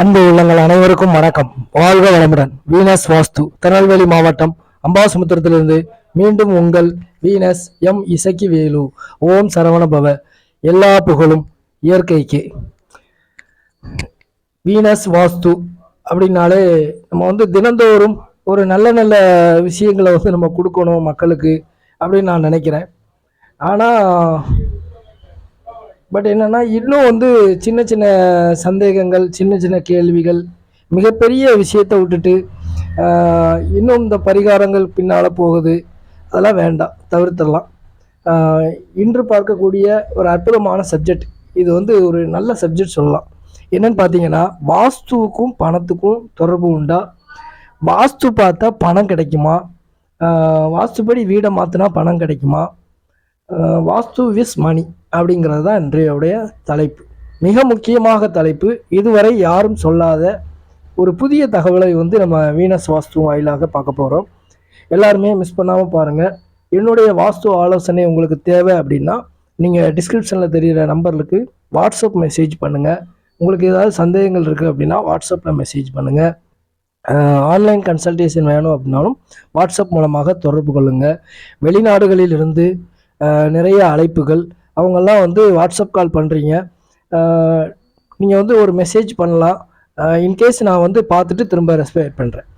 அன்பு உள்ளங்கள் அனைவருக்கும் வணக்கம். வாழ்க வளமுடன். வீனஸ் வாஸ்து திருநெல்வேலி மாவட்டம் அம்பாசமுத்திரத்திலிருந்து மீண்டும் உங்கள் வீனஸ் எம் இசக்கி வேலு ஓம் சரவண பவ எல்லா புகழும் இயற்கைக்கு. வீனஸ் வாஸ்து அப்படின்னாலே நம்ம வந்து தினந்தோறும் ஒரு நல்ல நல்ல விஷயங்களை வந்து நம்ம கொடுக்கணும் மக்களுக்கு அப்படின்னு நான் நினைக்கிறேன். ஆனால் பட் என்னன்னா இன்னும் வந்து சின்ன சின்ன சந்தேகங்கள் சின்ன சின்ன கேள்விகள் மிகப்பெரிய விஷயத்தை விட்டுட்டு இன்னும் இந்த பரிகாரங்கள் பின்னால் போகுது. அதெல்லாம் வேண்டாம் தவிர்த்துடலாம். இன்று பார்க்கக்கூடிய ஒரு அற்புதமான சப்ஜெக்ட் இது வந்து ஒரு நல்ல சப்ஜெக்ட் சொல்லலாம். என்னன்னு பார்த்தீங்கன்னா வாஸ்துவுக்கும் பணத்துக்கும் தொடர்பு உண்டா? வாஸ்து பார்த்தா பணம் கிடைக்குமா? வாஸ்துபடி வாஸ்துப்படி வீடை மாற்றினா பணம் கிடைக்குமா? வாஸ்து விஸ் மணி அப்படிங்கிறது தான் இன்றைய தலைப்பு. மிக முக்கியமாக தலைப்பு இதுவரை யாரும் சொல்லாத ஒரு புதிய தகவலை வந்து நம்ம வீனஸ் வாஸ்து வாயிலாக பார்க்க போகிறோம் எல்லாருமே மிஸ் பண்ணாமல் பாருங்கள் என்னுடைய வாஸ்து ஆலோசனை உங்களுக்கு தேவை அப்படின்னா நீங்கள் டிஸ்கிரிப்ஷனில் தெரிகிற நம்பருக்கு வாட்ஸ்அப் மெசேஜ் பண்ணுங்கள் உங்களுக்கு ஏதாவது சந்தேகங்கள் இருக்குது அப்படின்னா வாட்ஸ்அப்பில் மெசேஜ் பண்ணுங்கள் ஆன்லைன் கன்சல்டேஷன் வேணும் அப்படின்னாலும் வாட்ஸ்அப் மூலமாக தொடர்பு கொள்ளுங்கள் வெளிநாடுகளில் இருந்து நிறைய அழைப்புகள் அவங்கெல்லாம் வந்து வாட்ஸ்அப் கால் பண்ணுறீங்க நீங்கள் வந்து ஒரு மெசேஜ் பண்ணலாம். இன்கேஸ் நான் வந்து பார்த்துட்டு திரும்ப ரெஸ்பெக்ட் பண்ணுறேன்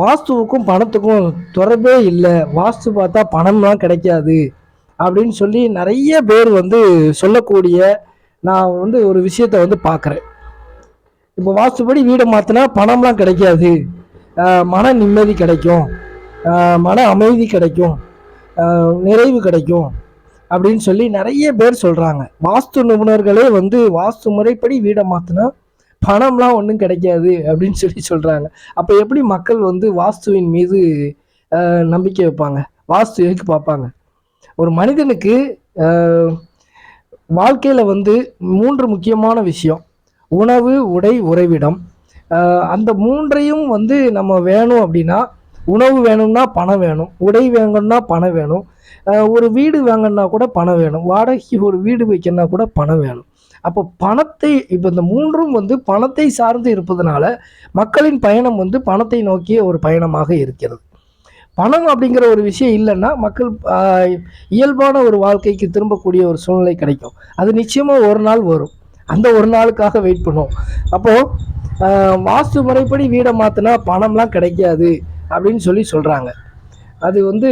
வாஸ்துவுக்கும் பணத்துக்கும் தொடர்பே இல்லை. வாஸ்து பார்த்தா பணம்லாம் கிடைக்காது அப்படின்னு சொல்லி நிறைய பேர் வந்து சொல்லக்கூடிய நான் வந்து ஒரு விஷயத்தை வந்து பார்க்குறேன். இப்போ வாஸ்துபடி வீடை மாற்றினா பணம்லாம் கிடைக்காது. மன நிம்மதி கிடைக்கும். மன அமைதி கிடைக்கும். நிறைவு கிடைக்கும். அப்படின்னு சொல்லி நிறைய பேர் சொல்கிறாங்க வாஸ்து நிபுணர்களே வந்து வாஸ்து முறைப்படி வீடை மாற்றினா பணம்லாம் ஒன்றும் கிடைக்காது அப்படின்னு சொல்லி சொல்கிறாங்க அப்போ எப்படி மக்கள் வந்து வாஸ்துவின் மீது நம்பிக்கை வைப்பாங்க? வாஸ்து எதுக்கு பார்ப்பாங்க? ஒரு மனிதனுக்கு வாழ்க்கையில் வந்து மூன்று முக்கியமான விஷயம். உணவு உடை உறைவிடம். அந்த மூன்றையும் வந்து நம்ம வேணும் அப்படின்னா உணவு வேணும்னா பணம் வேணும் உடை வேணும்னா பணம் வேணும் ஒரு வீடு வாங்கணும்னா கூட பணம் வேணும் வாடகைக்கு ஒரு வீடு வைக்கணும்னா கூட பணம் வேணும். அப்போ பணத்தை இப்போ இந்த மூன்றும் வந்து பணத்தை சார்ந்து இருப்பதனால மக்களின் பயணம் வந்து பணத்தை நோக்கிய ஒரு பயணமாக இருக்கிறது. பணம் அப்படிங்கிற ஒரு விஷயம் இல்லைன்னா மக்கள் இயல்பான ஒரு வாழ்க்கைக்கு திரும்பக்கூடிய ஒரு சூழ்நிலை கிடைக்கும். அது நிச்சயமாக ஒரு நாள் வரும். அந்த ஒரு நாளுக்காக வெயிட் பண்ணுவோம் அப்போது வாஸ்து முறைப்படி வீடை மாற்றினா பணம்லாம் கிடைக்காது. அப்படின்னு சொல்லி சொல்கிறாங்க அது வந்து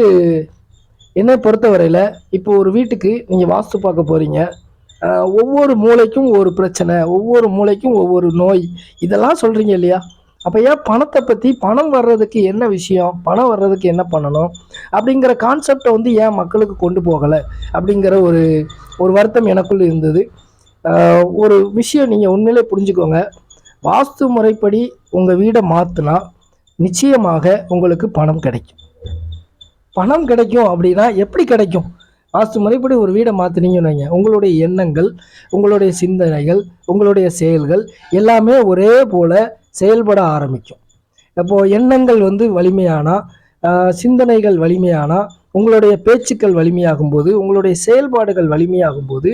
என்னை பொறுத்தவரையில் இப்போ ஒரு வீட்டுக்கு நீங்கள் வாஸ்து பார்க்க போகிறீங்க ஒவ்வொரு மூளைக்கும் ஒரு பிரச்சனை ஒவ்வொரு மூளைக்கும் ஒவ்வொரு நோய் இதெல்லாம் சொல்கிறீங்க இல்லையா? அப்போ ஏன் பணத்தை பற்றி பணம் வர்றதுக்கு என்ன விஷயம் பணம் வர்றதுக்கு என்ன பண்ணணும் அப்படிங்கிற கான்செப்டை வந்து ஏன் மக்களுக்கு கொண்டு போகலை அப்படிங்கிற ஒரு ஒரு வருத்தம் எனக்குள் இருந்தது. ஒரு விஷயம் நீங்கள் உண்மையிலே புரிஞ்சுக்கோங்க. வாஸ்து முறைப்படி உங்கள் வீடை மாற்றினா நிச்சயமாக உங்களுக்கு பணம் கிடைக்கும். பணம் கிடைக்கும் அப்படின்னா எப்படி கிடைக்கும்? வாஸ்து முறைப்படி ஒரு வீடை மாற்றினீங்கன்னு வைங்க. உங்களுடைய எண்ணங்கள் உங்களுடைய சிந்தனைகள் உங்களுடைய செயல்கள் எல்லாமே ஒரே போல செயல்பட ஆரம்பிக்கும். அப்போது எண்ணங்கள் வந்து வலிமையானா சிந்தனைகள் வலிமையானா உங்களுடைய பேச்சுக்கள் வலிமையாகும் போது உங்களுடைய செயல்பாடுகள் வலிமையாகும் போது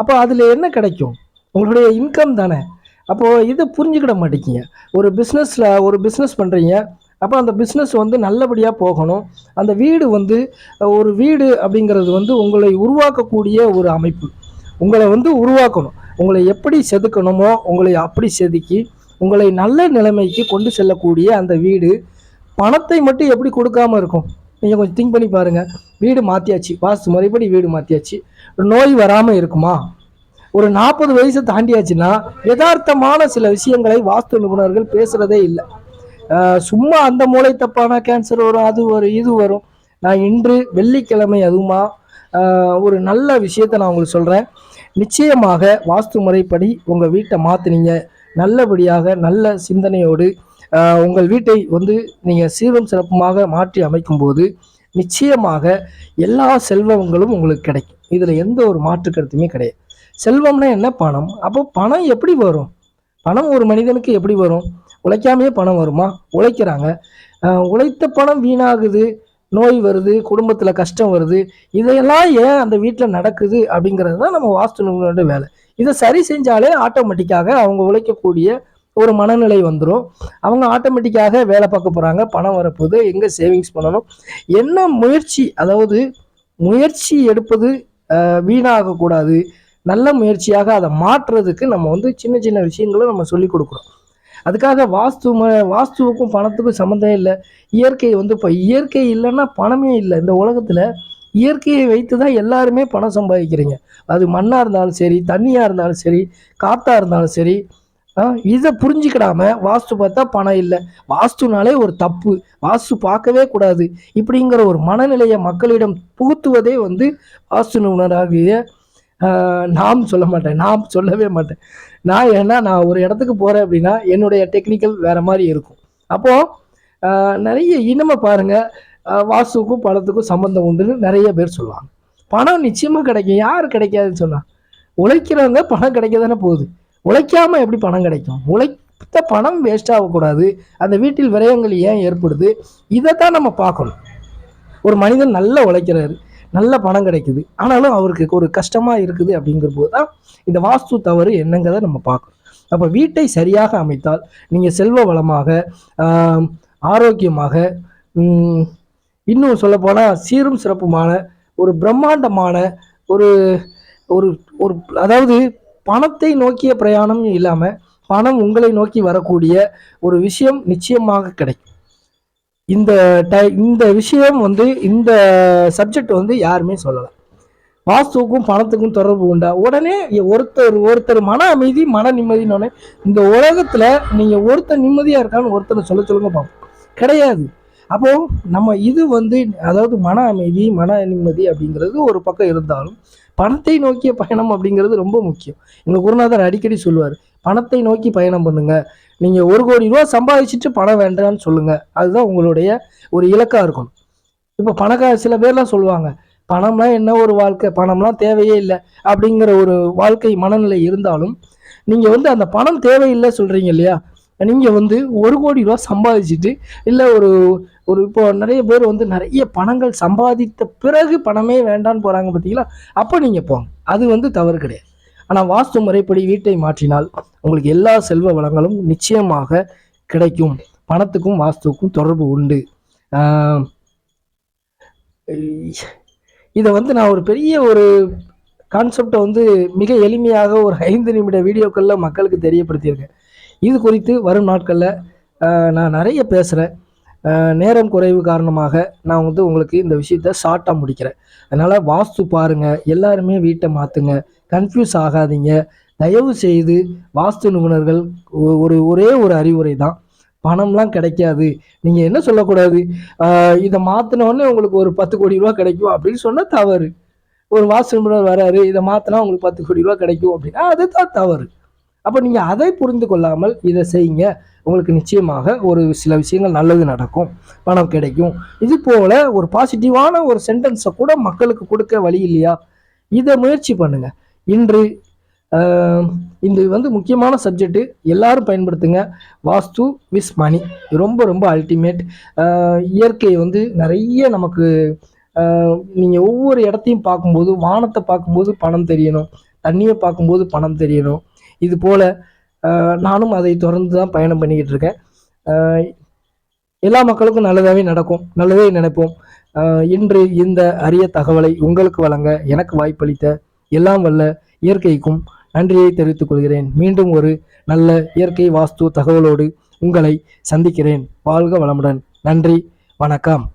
அப்போ அதில் என்ன கிடைக்கும்? உங்களுடைய இன்கம் தானே. அப்போது இதை புரிஞ்சுக்கிட மாட்டேங்கிங்க. ஒரு பிஸ்னஸில் ஒரு பிஸ்னஸ் பண்ணுறீங்க அப்போ அந்த பிஸ்னஸ் வந்து நல்லபடியாக போகணும். அந்த வீடு வந்து ஒரு வீடு அப்படிங்கிறது வந்து உங்களை உருவாக்கக்கூடிய ஒரு அமைப்பு. உங்களை வந்து உருவாக்கணும். உங்களை எப்படி செதுக்கணுமோ உங்களை அப்படி செதுக்கி உங்களை நல்ல நிலைமைக்கு கொண்டு செல்லக்கூடிய அந்த வீடு பணத்தை மட்டும் எப்படி கொடுக்காம இருக்கும்? நீங்கள் கொஞ்சம் திங்க் பண்ணி பாருங்கள் வீடு மாற்றியாச்சு வாஸ்து முறைப்படி வீடு மாற்றியாச்சு நோய் வராமல் இருக்குமா? ஒரு நாற்பது வயசு தாண்டியாச்சுன்னா யதார்த்தமான சில விஷயங்களை வாஸ்து நிபுணர்கள் பேசுகிறதே இல்லை. சும்மா அந்த மூளை தப்பான கேன்சர் வரும் அது வரும் இது வரும். நான் இன்று வெள்ளிக்கிழமை அதுவுமா ஒரு நல்ல விஷயத்தை நான் உங்களுக்கு சொல்கிறேன் நிச்சயமாக வாஸ்து முறைப்படி உங்கள் வீட்டை மாற்றினீங்க நல்லபடியாக நல்ல சிந்தனையோடு உங்கள் வீட்டை வந்து நீங்கள் சீரும் சிறப்புமாக மாற்றி அமைக்கும்போது நிச்சயமாக எல்லா செல்வங்களும் உங்களுக்கு கிடைக்கும். இதில் எந்த ஒரு மாற்று கருத்துமே கிடையாது. செல்வம்னா என்ன பணம்? அப்போ பணம் எப்படி வரும்? பணம் ஒரு மனிதனுக்கு எப்படி வரும்? உழைக்காமையே பணம் வருமா? உழைக்கிறாங்க. உழைத்த பணம் வீணாகுது நோய் வருது குடும்பத்தில் கஷ்டம் வருது. இதையெல்லாம் ஏன் அந்த வீட்டில் நடக்குது அப்படிங்கிறது தான் நம்ம வாஸ்து நிபுணரோட வேலை. இதை சரி செஞ்சாலே ஆட்டோமேட்டிக்காக அவங்க உழைக்கக்கூடிய ஒரு மனநிலை வந்துடும் அவங்க ஆட்டோமேட்டிக்காக வேலை பார்க்க போகிறாங்க பணம் வரப்போகுது. எங்கே சேவிங்ஸ் பண்ணணும்? என்ன முயற்சி அதாவது முயற்சி எடுப்பது வீணாகக்கூடாது. நல்ல முயற்சியாக அதை மாற்றுறதுக்கு நம்ம வந்து சின்ன சின்ன விஷயங்களை நம்ம சொல்லி கொடுக்குறோம் அதுக்காக வாஸ்து ம- வாஸ்துவுக்கும் பணத்துக்கும் சம்மந்தம் இல்லை. இயற்கை வந்து இப்போ இயற்கை இல்லைன்னா பணமே இல்லை. இந்த உலகத்தில் இயற்கையை வைத்து தான் எல்லாருமே பணம் சம்பாதிக்கிறீங்க. அது மண்ணாக இருந்தாலும் சரி தண்ணியாக இருந்தாலும் சரி காற்றாக இருந்தாலும் சரி இதை புரிஞ்சுக்கிடாம வாஸ்து பார்த்தா பணம் இல்லை. வாஸ்துனாலே ஒரு தப்பு. வாஸ்து பார்க்கவே கூடாது. இப்படிங்கிற ஒரு மனநிலையை மக்களிடம் புகுத்துவதே வந்து வாஸ்து நிபுணராகிய நாம் சொல்ல மாட்டேன். நாம் சொல்லவே மாட்டேன். நான் ஏன்னா நான் ஒரு இடத்துக்கு போகிறேன் அப்படின்னா என்னுடைய டெக்னிக்கல் வேற மாதிரி இருக்கும். அப்போது நிறைய இனிமே பாருங்கள் வாசுக்கும் பணத்துக்கும் சம்மந்தம் உண்டுன்னு நிறைய பேர் சொல்லுவாங்க. பணம் நிச்சயமாக கிடைக்கும். யார் கிடைக்காதுன்னு சொன்னால் உழைக்கிறவங்க பணம் கிடைக்க தானே போகுது. உழைக்காமல் எப்படி பணம் கிடைக்கும்? உழைத்த பணம் வேஸ்ட் ஆகக்கூடாது. அந்த வீட்டில் விரயங்கள் ஏன் ஏற்படுது? இதை தான் நம்ம பார்க்கணும். ஒரு மனிதன் நல்லா உழைக்கிறாரு. நல்ல பணம் கிடைக்குது. ஆனாலும் அவருக்கு ஒரு கஷ்டமாக இருக்குது அப்படிங்கிற போது தான் இந்த வாஸ்து தவறு என்னங்கிறத நம்ம பார்க்கணும். அப்போ வீட்டை சரியாக அமைத்தால் நீங்கள் செல்வ வளமாக ஆரோக்கியமாக இன்னும் சொல்லப்போனால் சீரும் சிறப்புமான ஒரு பிரம்மாண்டமான ஒரு ஒரு ஒரு அதாவது பணத்தை நோக்கிய பிரயாணம் இல்லாமல் பணம் உங்களை நோக்கி வரக்கூடிய ஒரு விஷயம் நிச்சயமாக கிடைக்கும். இந்த டை இந்த விஷயம் வந்து இந்த சப்ஜெக்ட் வந்து யாருமே சொல்லலை. வாஸ்துவுக்கும் பணத்துக்கும் தொடர்பு உண்டா? உடனே ஒருத்தர் ஒருத்தர் மன அமைதி மன நிம்மதினோடனே இந்த உலகத்துல நீங்கள் ஒருத்தர் நிம்மதியாக இருக்கான்னு ஒருத்தர் சொல்ல சொல்லுங்க பார்ப்போம் கிடையாது. அப்போ நம்ம இது வந்து அதாவது மன அமைதி மன நிம்மதி அப்படிங்கிறது ஒரு பக்கம் இருந்தாலும் பணத்தை நோக்கிய பயணம் அப்படிங்கிறது ரொம்ப முக்கியம். எங்கள் குருநாதர் அடிக்கடி சொல்லுவார் பணத்தை நோக்கி பயணம் பண்ணுங்க. நீங்கள் ஒரு கோடி ரூபா சம்பாதிச்சுட்டு பணம் வேண்டாம்னு சொல்லுங்க. அதுதான் உங்களுடைய ஒரு இலக்காக இருக்கணும். இப்போ பணக்கார சில பேர்லாம் சொல்லுவாங்க பணம்லாம் என்ன ஒரு வாழ்க்கை? பணம்லாம் தேவையே இல்லை. அப்படிங்கிற ஒரு வாழ்க்கை மனநிலை இருந்தாலும் நீங்கள் வந்து அந்த பணம் தேவையில்லை சொல்கிறீங்க இல்லையா? நீங்கள் வந்து ஒரு கோடி ரூபா சம்பாதிச்சுட்டு இல்லை ஒரு ஒரு இப்போ நிறைய பேர் வந்து நிறைய பணங்கள் சம்பாதித்த பிறகு பணமே வேண்டான்னு போகிறாங்க பார்த்தீங்களா? அப்போ நீங்கள் போங்க. அது வந்து தவறு கிடையாது. ஆனால் வாஸ்து முறைப்படி வீட்டை மாற்றினால் உங்களுக்கு எல்லா செல்வ வளங்களும் நிச்சயமாக கிடைக்கும். பணத்துக்கும் வாஸ்துவுக்கும் தொடர்பு உண்டு. இதை வந்து நான் ஒரு பெரிய ஒரு கான்செப்டை வந்து மிக எளிமையாக ஒரு ஐந்து நிமிட வீடியோக்களில் மக்களுக்கு தெரியப்படுத்தியிருக்கேன். இது குறித்து வரும் நாட்களில் நான் நிறைய பேசுகிறேன் நேரம் குறைவு காரணமாக நான் வந்து உங்களுக்கு இந்த விஷயத்த ஷார்ட்டாக முடிக்கிறேன். அதனால் வாஸ்து பாருங்கள் எல்லாருமே வீட்டை மாற்றுங்க கன்ஃபியூஸ் ஆகாதீங்க. தயவு செய்து வாஸ்து நிபுணர்கள் ஒ- ஒரு ஒரே ஒரு அறிவுரை தான். பணம்லாம் கிடைக்காது. நீங்கள் என்ன சொல்லக்கூடாது? இதை மாற்றினோடனே உங்களுக்கு ஒரு பத்து கோடி ரூபா கிடைக்கும் அப்படின்னு சொன்னால் தவறு. ஒரு வாஸ்து நிபுணர் வராரு இதை மாற்றினா உங்களுக்கு பத்து கோடி ரூபா கிடைக்கும் அப்படின்னா அதுதான் தவறு. அப்போ நீங்கள் அதை புரிந்து கொள்ளாமல் இதை செய்யுங்க. உங்களுக்கு நிச்சயமாக ஒரு சில விஷயங்கள் நல்லது நடக்கும். பணம் கிடைக்கும். இது போல் ஒரு பாசிட்டிவான ஒரு சென்டென்ஸை கூட மக்களுக்கு கொடுக்க வழி இல்லையா? இதை முயற்சி பண்ணுங்க. இன்று இந்த இது வந்து முக்கியமான சப்ஜெக்ட்டு எல்லாரும் பயன்படுத்துங்க. வாஸ்து விஸ் மணி ரொம்ப ரொம்ப அல்டிமேட் இயற்கை வந்து நிறைய நமக்கு நீங்கள் ஒவ்வொரு இடத்தையும் பார்க்கும்போது வானத்தை பார்க்கும்போது பணம் தெரியணும். தண்ணியை பார்க்கும்போது பணம் தெரியணும். இது போல் நானும் அதை தொடர்ந்து தான் பயணம் பண்ணிக்கிட்டு இருக்கேன். எல்லா மக்களுக்கும் நல்லதாகவே நடக்கும். நல்லதே நினைப்போம். இன்று இந்த அரிய தகவலை உங்களுக்கு வழங்க எனக்கு வாய்ப்பளித்த எல்லாம் வல்ல இயற்கைக்கும் நன்றியை தெரிவித்துக் கொள்கிறேன். மீண்டும் ஒரு நல்ல இயற்கை வாஸ்து தகவலோடு உங்களை சந்திக்கிறேன். வாழ்க வளமுடன். நன்றி. வணக்கம்.